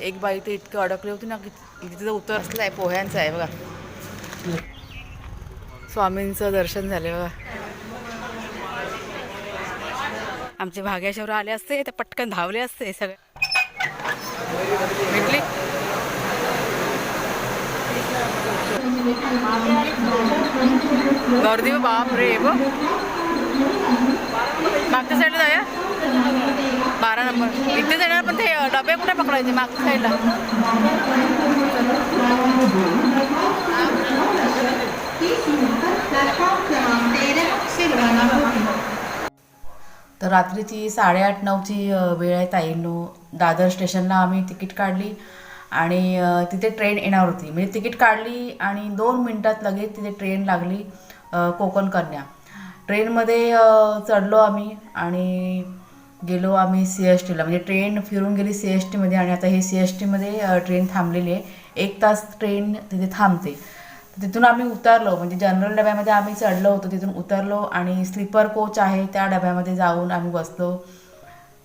एक बाई ते इतकं अडकली होती ना की तिथं उतर असलं आहे पोह्यांचं आहे बघा. स्वामींचं दर्शन झालं बघा. आमचे भाग्याशवर आले असते तर पटकन धावले असते सगळे. भेटली? गर्दी बाप रे बघ. मागच्या साईडला जाऊया? बारा नंबर. इथे जाणार पण ते डबे कुठे पकडायचे? मागच्या साईडला तर रात्रीची साडेआठ नऊची वेळ आहे ताईंनो दादर स्टेशनला आम्ही तिकीट काढली आणि तिथे ट्रेन येणार होती. म्हणजे तिकीट काढली आणि दोन मिनटात लगेच तिथे ट्रेन लागली कोकण कन्या ट्रेनमध्ये चढलो आम्ही आणि गेलो आम्ही सी एस टीला. म्हणजे ट्रेन फिरून गेली सी एस टीमध्ये आणि आता हे सी एस टीमध्ये ट्रेन थांबलेली आहे. एक तास ट्रेन तिथे थांबते. तिथून आम्ही उतरलो. म्हणजे जनरल डब्यामध्ये आम्ही चढलो होतो तिथून उतरलो आणि स्लीपर कोच आहे त्या डब्यामध्ये जाऊन आम्ही बसलो.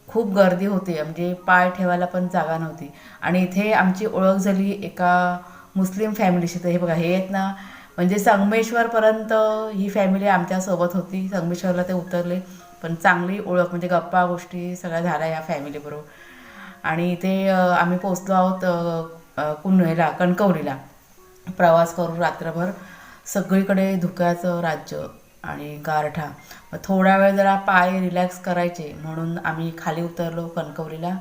खूप गर्दी होती म्हणजे पाय ठेवायला पण जागा नव्हती. आणि इथे आमची ओळख झाली एका मुस्लिम फॅमिलीशी तर हे बघा हे आहेत ना म्हणजे संगमेश्वरपर्यंत ही फॅमिली आमच्यासोबत होती. संगमेश्वरला ते उतरले. पण चांगली ओळख म्हणजे गप्पा गोष्टी सगळ्या झाल्या या फॅमिलीबरोबर आणि इथे आम्ही पोचलो आहोत कुन्हेला कणकवलीला. प्रवास करून रात्रभर. सगळीकडे धुक्याचं राज्य आणि गारठा. मग थोडा वेळ जरा पाय रिलॅक्स करायचे म्हणून आम्ही खाली उतरलो कणकवलीला.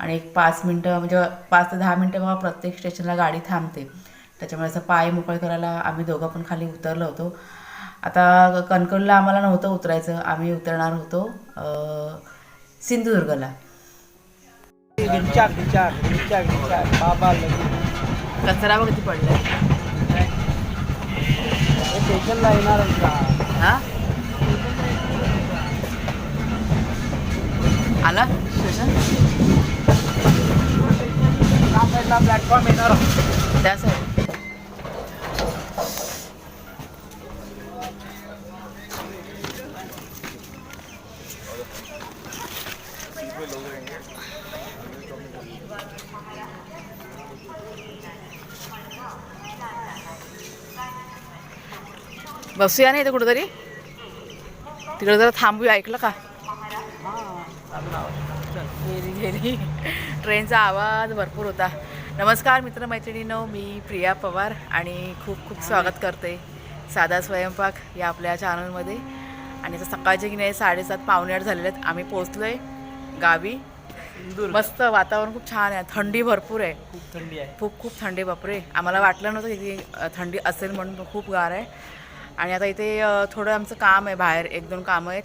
आणि एक पाच मिनटं म्हणजे पाच ते दहा मिनटं बघा प्रत्येक स्टेशनला गाडी थांबते. त्याच्यामुळे असं पाय मोकळे करायला आम्ही दोघं पण खाली उतरलो होतो. आता कणकवलीला आम्हाला नव्हतं उतरायचं. आम्ही उतरणार होतो सिंधुदुर्गला. कचरा पडलाय हे स्टेशनला येणार हा? आला? स्टेशन? त्या साईडला प्लॅटफॉर्म येणार. त्या साईड बसूया नाही इथे कुठेतरी? तिकडे जरा थांबूया ऐकलं का? गेली गेली. ट्रेनचा आवाज भरपूर होता. नमस्कार मित्रमैत्रिणींनो मी प्रिया पवार आणि खूप खूप स्वागत करते साधा स्वयंपाक या आपल्या चॅनलमध्ये आणि आता सकाळचे की नाही साडेसात पावणे आठ झालेले आहेत. आम्ही पोचलो आहे गावी मस्त वातावरण खूप छान आहे. थंडी भरपूर आहे. खूप थंडी आहे. खूप खूप थंडी बापरे. आम्हाला वाटलं नव्हतं की थंडी असेल म्हणून खूप गार आहे. आणि आता इथे थोडं आमचं काम आहे बाहेर एक दोन कामं आहेत.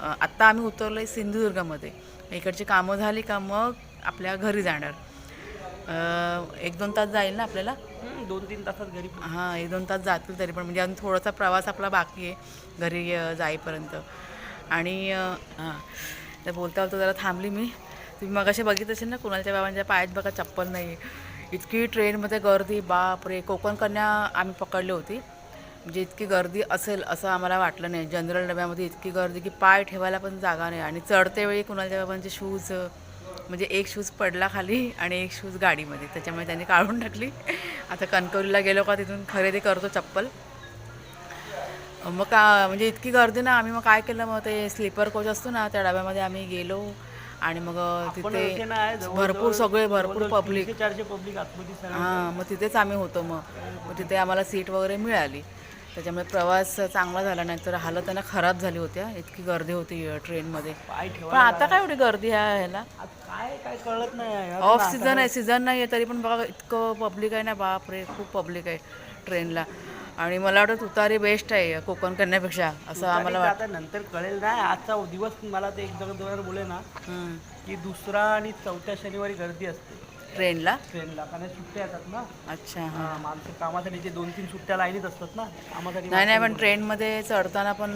आत्ता आम्ही उतरलो आहे सिंधुदुर्गामध्ये. इकडची कामं झाली का मग आपल्या घरी जाणार. एक दोन तास जाईल ना आपल्याला? दोन तीन तासात घरी. हां एक दोन तास जातील तरी पण. म्हणजे अजून थोडासा प्रवास आपला बाकी आहे घरी जाईपर्यंत. आणि हां तर बोलता बोलता जरा थांबली मी. तुम्ही मग असे बघित असेल ना कुणालच्या बाबांच्या पायात बघा चप्पल नाही इतकी ट्रेनमध्ये गर्दी बाप रे कोकण कन्या आम्ही पकडली होती. म्हणजे इतकी गर्दी असेल असं आम्हाला वाटलं नाही. जनरल डब्यामध्ये इतकी गर्दी की पाय ठेवायला पण जागा नाही आणि चढते वेळी कुणालच्या बाबांचे शूज म्हणजे एक शूज पडला खाली आणि एक शूज गाडीमध्ये. त्याच्यामुळे त्यांनी काढून टाकली. आता कणकवलीला गेलो का तिथून खरेदी करतो चप्पल. मग का म्हणजे इतकी गर्दी ना आम्ही मग काय केलं? मग ते स्लीपर कोच असतो ना त्या डब्यामध्ये आम्ही गेलो आणि मग तिथे भरपूर सगळे भरपूर पब्लिक. हां मग तिथेच आम्ही होतो मग. मग तिथे आम्हाला सीट वगैरे मिळाली. त्याच्यामुळे प्रवास चांगला झाला नाही तर हालत खराब झाली होत्या. इतकी गर्दी होती ट्रेनमध्ये पण आता काय एवढी गर्दी आहे ह्याला? काय काय कळत नाही ऑफ सीझन आहे सीझन नाही आहे तरी पण बघा इतकं पब्लिक आहे ना बाप रे खूप पब्लिक आहे ट्रेनला आणि मला वाटतं तुतारी बेस्ट आहे कोकण करण्यापेक्षा असं आम्हाला वाटतं. नंतर कळेल ना आजचा दिवस मला ते एक दोन बोले ना. की दुसरा आणि चौथ्या शनिवारी गर्दी असते. ट्रेनला? ट्रेनला कारण सुट्ट्या येतात ना. अच्छा हां हा, माणसं कामासाठी जे दोन तीन सुट्ट्या लाईनीत असतात ना कामासाठी नाही नाही पण ट्रेनमध्ये चढताना पण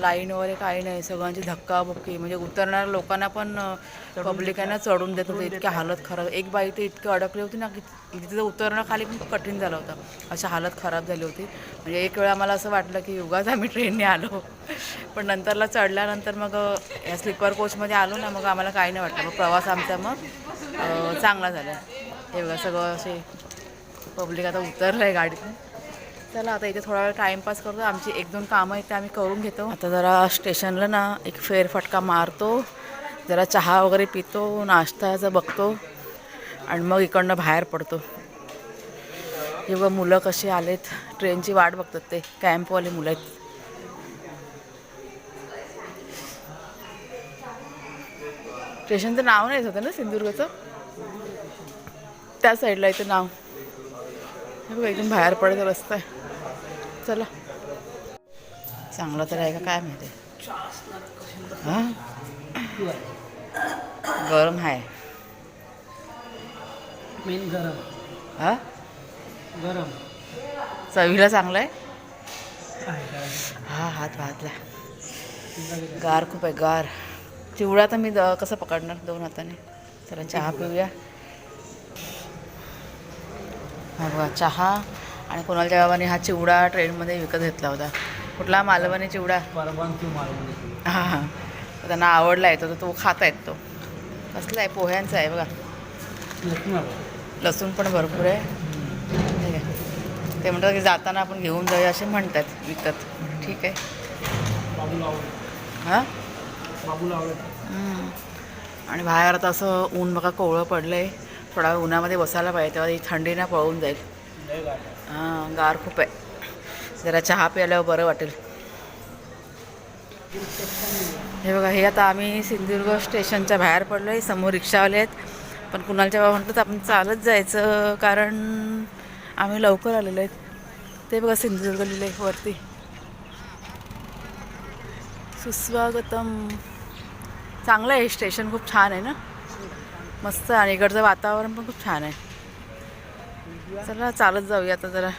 लाईन वगैरे काही नाही. सगळ्यांची धक्काबुक्की म्हणजे उतरणाऱ्या लोकांना पण पब्लिकांना चढून देत होते इतकी हालत खराब. एक बाई तर इतकी अडकली होती ना की तिथं उतरणं खाली पण कठीण झालं होतं. अशा हालत खराब झाली होती. म्हणजे एक वेळा मला असं वाटलं की उगाच आम्ही ट्रेनने आलो. पण नंतरला चढल्यानंतर मग या स्लीपर कोचमध्ये आलो ना मग आम्हाला काही नाही वाटलं. मग प्रवास आमचा मग चांगला झाला. हे बघा सगळं असे पब्लिक आता उतरलं आहे गाडीतून. चला आता इथे थोडा वेळ टाईमपास करतो. आमची एक दोन कामं आहेत ते आम्ही करून घेतो. आता जरा स्टेशनला ना एक फेरफटका मारतो. जरा चहा वगैरे पितो नाश्ताचं बघतो. आणि मग इकडनं बाहेर पडतो. हे मुलं कशी आलेत? ट्रेनची वाट बघतात ते. कॅम्पवाले मुलं आहेत. स्टेशनचं नाव नाही होतं ना सिंधुदुर्गचं? त्या साईडला इथं नाव. बघा इथून बाहेर पडत रस्ता आहे. चला. चांगलं तर आहे का? काय माहिती? हां? गरम आहे. मेन गरम. हां? गरम. चवीला चांगलं आहे आहे. हा हात भाजला. गार खूप आहे गार. चिवडा तर मी कसं पकडणार दोन हाताने? चला चहा पिऊया. हा बघा चहा आणि कोणाच्या बाबाने हा चिवडा ट्रेनमध्ये विकत घेतला होता. कुठला? मालवणी चिवडा. हां हां. त्यांना आवडला येतो तर तो खाता येत तो. कसला आहे? पोह्यांचा आहे बघा. लसूण पण भरपूर आहे. ठीक आहे ते म्हणतात की जाताना आपण घेऊन जाऊया असे म्हणतात विकत. ठीक आहे. हां? आणि बाहेर आता असं ऊन बघा कोवळं पडलं आहे थोडा वेळ उन्हामध्ये बसायला पाहिजे तेव्हा ही थंडी ना पळून जाईल. हां गार खूप आहे. जरा चहा प्यायल्यावर बरं वाटेल. हे बघा हे आता आम्ही सिंधुदुर्ग स्टेशनच्या बाहेर पडलो आहे समोर रिक्षावाले आहेत. पण कुणालच्या बाबा म्हटलं तर आपण चालत जायचं कारण आम्ही लवकर आलेलो आहेत. ते बघा सिंधुदुर्ग लिहिले वरती. सुस्वागतम. चांगलं आहे स्टेशन खूप छान आहे ना? मस्त आणि इकडचं वातावरण पण खूप छान आहे. चला चालत जाऊया आता जरा.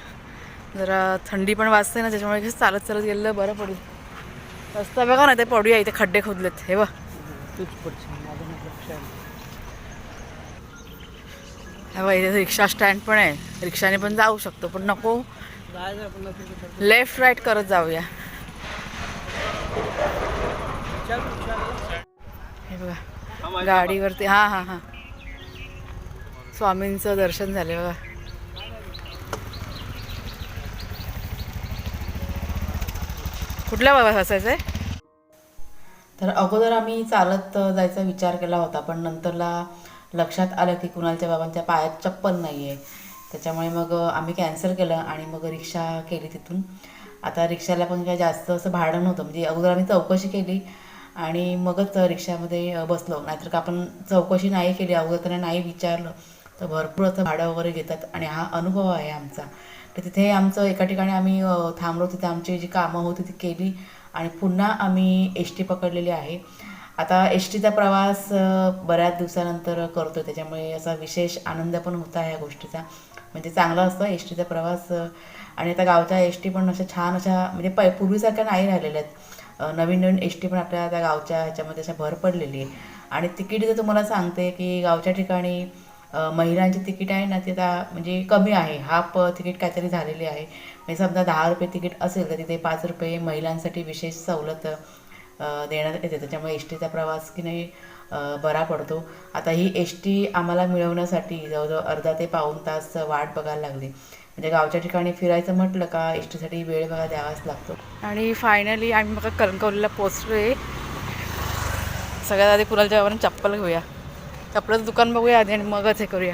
जरा थंडी पण वाजते ना त्याच्यामुळे कसं चालत चालत गेलेलं बरं पडेल. रस्ता बघा ना ते पडूया इथे खड्डे खोदलेत. हे बघ. इथे रिक्षा स्टँड पण आहे. रिक्षाने पण जाऊ शकतो पण नको. लेफ्ट राईट करत जाऊया. हे बघा गाडीवरती हां हां हां. स्वामींचं दर्शन झाले बघा. कुठल्या बाबा असायचं आहे तर अगोदर आम्ही चालत जायचा विचार केला होता पण नंतरला लक्षात आलं की कुणालच्या बाबांच्या पायात चप्पल नाही आहे त्याच्यामुळे मग आम्ही कॅन्सल केलं आणि मग रिक्षा केली तिथून. आता रिक्षाला पण काही जास्त असं भाडं नव्हतं. म्हणजे अगोदर आम्ही चौकशी केली आणि मगच रिक्षामध्ये बसलो. नाहीतर का आपण चौकशी नाही केली अगोदर त्यांना नाही विचारलं तर भरपूर असं भाडं वगैरे घेतात आणि हा अनुभव आहे आमचा. तर तिथे आमचं एका ठिकाणी आम्ही थांबलो. तिथे आमची जी कामं होती ती केली आणि पुन्हा आम्ही एस टी पकडलेली आहे. आता एस टीचा प्रवास बऱ्याच दिवसानंतर करतो त्याच्यामुळे असा विशेष आनंद पण होता ह्या गोष्टीचा. म्हणजे चांगला असतो एस टीचा प्रवास आणि आता गावच्या एस टी पण अशा छान अशा म्हणजे पै पूर्वीसारख्या नाही राहिलेल्या आहेत. नवीन नवीन एस टी पण आपल्या त्या गावच्या ह्याच्यामध्ये अशा भर पडलेली आहे. आणि तिकीट जर तुम्हाला सांगते की गावच्या ठिकाणी महिलांची तिकीट आहे ना ती आता म्हणजे कमी आहे. हाफ तिकीट काहीतरी झालेली आहे. म्हणजे समजा दहा रुपये तिकीट असेल तर तिथे पाच रुपये महिलांसाठी विशेष सवलत देण्यात येते. त्याच्यामुळे एस टीचा प्रवास की नाही बरा पडतो. आता ही एस टी आम्हाला मिळवण्यासाठी जवळजवळ अर्धा ते पाऊण तास वाट बघायला लागली. म्हणजे गावच्या ठिकाणी फिरायचं म्हटलं का एस टीसाठी वेळ बघा द्यावाच लागतो. आणि फायनली आम्ही बघा कणकवलीला पोचलो आहे सगळ्यात आधी कुणाला जेव्हा चप्पल घेऊया. चप्पलाचं दुकान बघूया आधी आणि मगच हे करूया.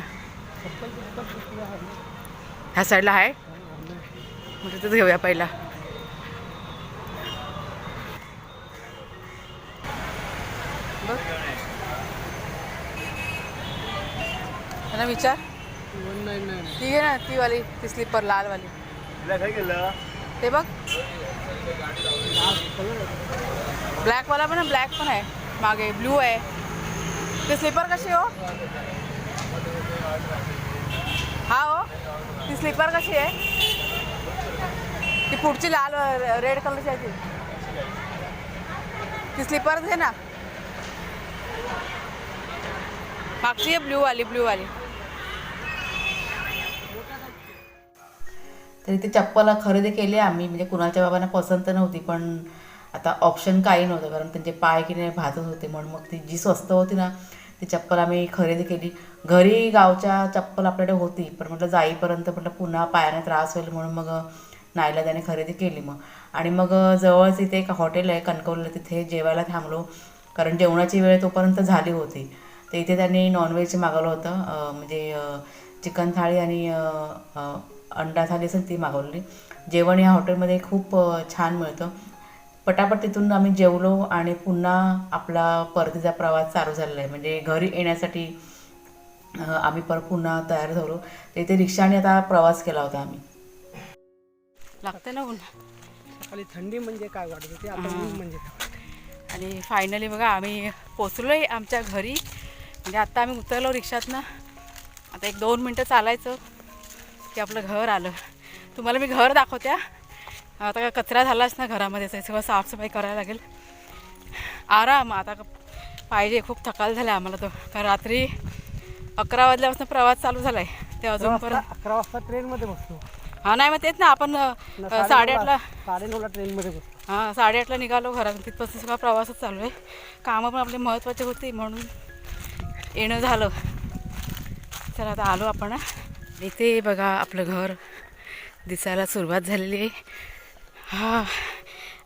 ह्या साईडला आहे म्हणजे तिथेच घेऊया पहिला. बघ त्यांना विचार. ती घे ना ती वाली ती स्लीपर लाल वाली. ते बघ. ब्लॅक वाला पण आहे ब्लॅक पण आहे. मागे ब्लू आहे. ते स्लीपर कशी हो? हा हो ती स्लीपर कशी आहे? ती पुढची लाल रेड कलरची आहे ती. ती स्लीपर घे ना. मागची आहे ब्ल्यू वाली ब्ल्यू वाली. तरी ती चप्पल खरेदी केली आम्ही. म्हणजे कुणाच्या बाबांना पसंत नव्हती पण आता ऑप्शन काही नव्हतं. कारण त्यांचे पाय की नाही भाजत होते. म्हणून मग ती जी स्वस्त होती ना ती चप्पल आम्ही खरेदी केली. घरी गावच्या चप्पल आपल्याकडे होती पण म्हटलं जाईपर्यंत म्हटलं पुन्हा पायाने त्रास होईल म्हणून मग नायला त्याने खरेदी केली मग. आणि मग जवळच इथे एक हॉटेल आहे कणकवलीला. तिथे जेवायला थांबलो. कारण जेवणाची वेळ तोपर्यंत झाली होती. तर इथे त्यांनी नॉनव्हेज मागवलं होतं. म्हणजे चिकन थाळी आणि अंडा थाळी असेल ती मागवली. जेवण या हॉटेलमध्ये खूप छान मिळतं. पटापट तिथून आम्ही जेवलो आणि पुन्हा आपला परतीचा प्रवास चालू झालेला आहे. म्हणजे घरी येण्यासाठी आम्ही परत पुन्हा तयार झालो. तर इथे रिक्षाने आता प्रवास केला होता आम्ही. लागते ना ऊन सकाळी थंडी म्हणजे काय वाटत? होती आता ऊन म्हणजे. आणि फायनली बघा आम्ही पोचलो आहे आमच्या घरी. म्हणजे आत्ता आम्ही उतरलो रिक्षातनं. आता एक दोन मिनटं चालायचं की आपलं घर आलं. तुम्हाला मी घर दाखवत्या आता काय कचरा झालाच ना घरामध्ये सगळं साफसफाई करायला लागेल. आराम आता क- पाहिजे खूप थकाल झालं आम्हाला तो. कारण रात्री अकरा वाजल्यापासून प्रवास चालू झाला आहे ते अजून अकरा वाजता ट्रेनमध्ये बसतो. हां नाही मग तेच ना आपण साडेआठला साडेनऊला ट्रेनमध्ये बसतो. हां साडेआठला निघालो घरातून तिथपासून सगळा प्रवासच चालू आहे. कामं पण आपली महत्त्वाची होती म्हणून येणं झालं. चला आता आलो आपण इथे बघा आपलं घर दिसायला सुरुवात झालेली आहे. हा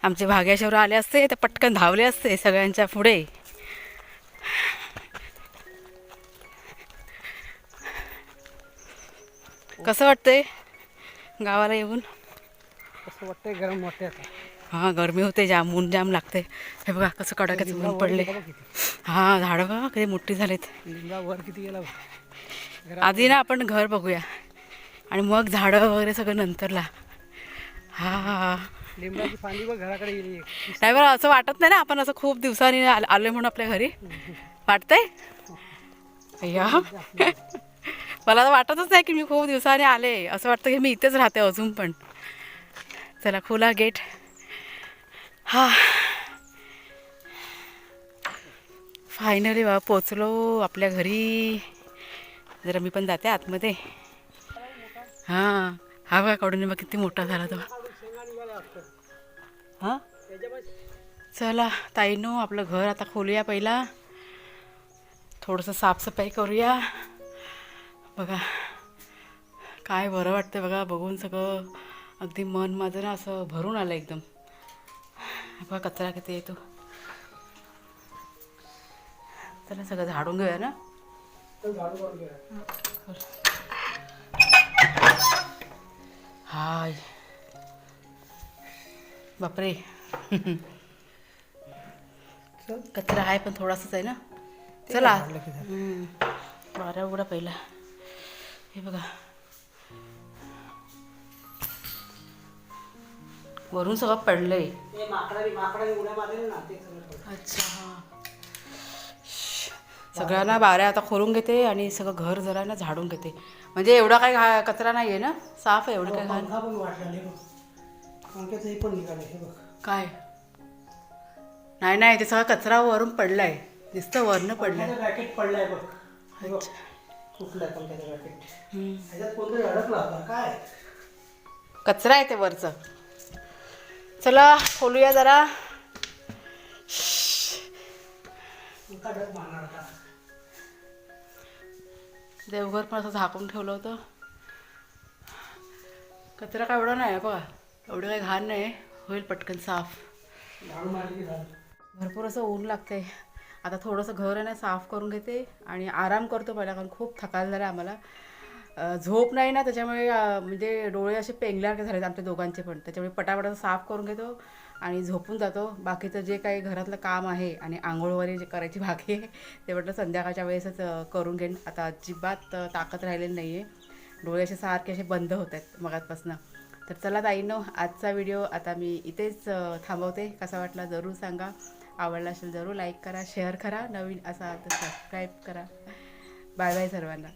आमचे भाग्याशवर आले असते तर पटकन धावले असते सगळ्यांच्या पुढे. कसं वाटतंय गावाला येऊन? कसं वाटतंय? गरम वाटते आता. हां गरमी होते जाम ऊन जाम लागते. हे बघा कसं कडाक्याचं ऊन पडले हां झाडं बघा कधी मोठी झालेत. वर किती गेला आधी ना आपण घर बघूया. आणि मग झाडं वगैरे सगळं नंतरला. हा हा लिंबाची गेली नाही बरं असं वाटत नाही ना आपण असं खूप दिवसांनी आलोय म्हणून आपल्या घरी. वाटतंय? अय्या. मला तर वाटतच नाही की मी खूप दिवसांनी आले. असं वाटतं की मी इथेच राहते अजून पण. चला खुला गेट. हा. फायनली बा पोचलो आपल्या घरी. जरा मी पण जाते आतमध्ये. हां. हा बघा काढून बघ किती मोठा झाला तो. हां? चला ताईनो आपलं घर आता खोलूया पहिला. थोडंसं साफसफाई करूया. बघा. काय बरं वाटतं बघा बघून सगळं. अगदी मन माझं ना असं भरून आलं एकदम. बघा कचरा किती येतो? चला सगळं झाडून घेऊया ना? हाय. बापरे. कचरा आहे पण थोडासाच आहे ना? चला. वारा उघडा पहिला. हे बघा. वरून सगळं पडलंय. अच्छा हां. सगळ्यांना बाऱ्या आता खोलून घेते आणि सगळं घर जरा ना झाडून घेते. म्हणजे एवढा काही घा कचरा नाही आहे ना? साफ आहे एवढं काय घाण? हे हे बघ. काय? नाही नाही ते सगळा कचरा वरून पडलाय. नुसतं वरनं पडलंय. रॅकेट पडलाय बघ. बघ. कुठलाय पंख्याचं रॅकेट हम्म. ह्याच्यात कोणतरी अडकला होता काय? कचरा आहे ते वरचं. चला खोलूया जरा. देवघर पण असं झाकून ठेवलं होतं. कचरा काय एवढा नाही बघा. एवढं काही घाण नाही. होईल पटकन साफ. भरपूर असं ऊन लागते आता थोडंसं घर आहे ना साफ करून घेते. आणि आराम करतो पहिला कारण खूप थकायला झाला आम्हाला. झोप नाही ना त्याच्यामुळे म्हणजे डोळे असे पेंगल्यासारखे झालेत आमच्या दोघांचे पण. त्याच्यामुळे पटापट साफ करून घेतो आणि झोपून जातो. बाकीचं जे काही घरातलं काम आहे आणि आंघोळ वगैरे जे करायची बाकी आहे ते म्हटलं संध्याकाळच्या वेळेसच करून घेईन. आता अजिबात ताकद राहिलेली नाही आहे डोळे असे सारखे असे बंद होत आहेत मगातपासनं तर चला ताईनो आजचा व्हिडिओ आता मी इथेच थांबवते. कसा वाटला जरूर सांगा. आवडला असेल जरूर लाईक करा शेअर करा. नवीन असा तर सबस्क्राईब करा. बाय बाय सर्वांना.